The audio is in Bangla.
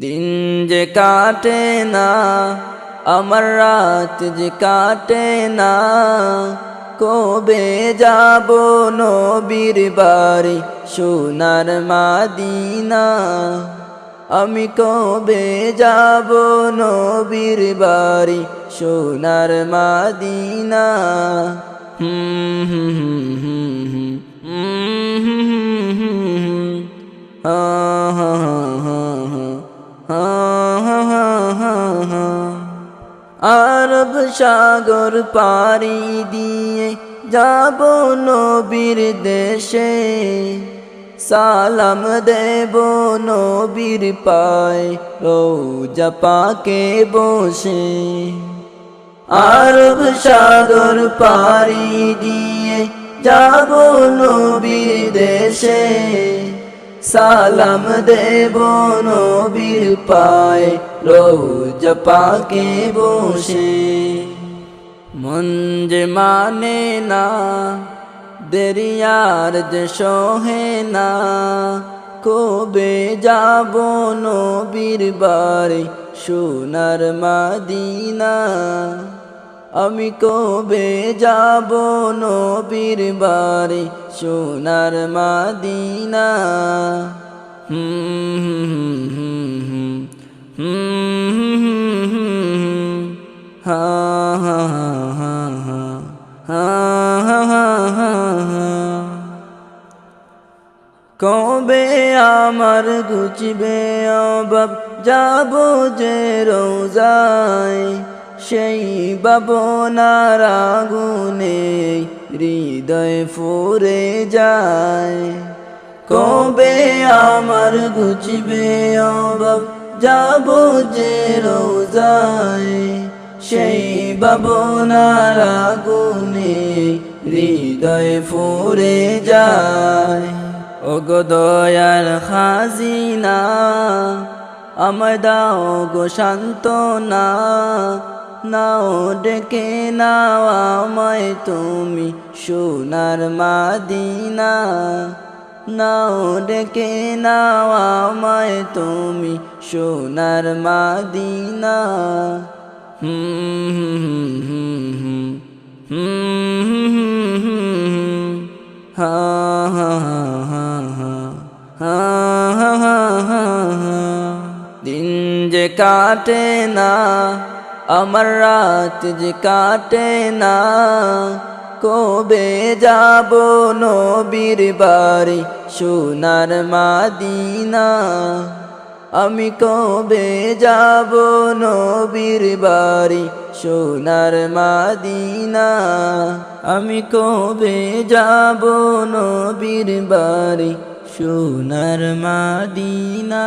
দিন যে কাটে না, আমার রাত যে কাটে না। কবে যাব নবীর বাড়ি, সোনার মাদিনা? আমি কবে যাব নবীর বাড়ি, সোনার মাদিনা? হুম হুম হুম হুম আরব সাগর পাড়ি দিয়ে যাব নবীর দেশে। সালাম দেব নবীর পায়, রোজা পাকে বসে। আরব সাগর পাড়ি দিয়ে যাব নবীর দেশে। সালাম দেব নবীর পায়, রোজ পাকে বসে। মন যে মানে না, দেরিয়ার যে সহে না, কবে যাব নবীর বাড়ি, সোনার মাদিনা? আমি কবে যাব নবীর বাড়ি সোনার মাদিনা? কবে আমার গুচবে অবাব যাব যে রোজায়। সেই বাবনার আগুনে হৃদয় ফুরে যায়। কবে আমার গুচবে অবাব যাব যে রোজায়। সেই বাবনার আগুনে হৃদয় ফুরে যায়। ও দয়ার খাজিনা, আমায় দাও গো শান্তনা নাও ডেকে নাও আমায়, তুমি সোনার মাদিনা। নাও ডেকে নাও আমায়, তুমি সোনার মাদিনা। হুম হুম হুম হুম হুম হুম হা হা হা হা হা হা দিন যে কাটে না আমার রাত যে কাটে না, কবে যাব নবীর বাড়ি, সোনার মাদিনা? আমি কবে যাব নবীর বাড়ি, সোনার মাদিনা? আমি কবে যাব নবীর বাড়ি, সোনার মাদিনা?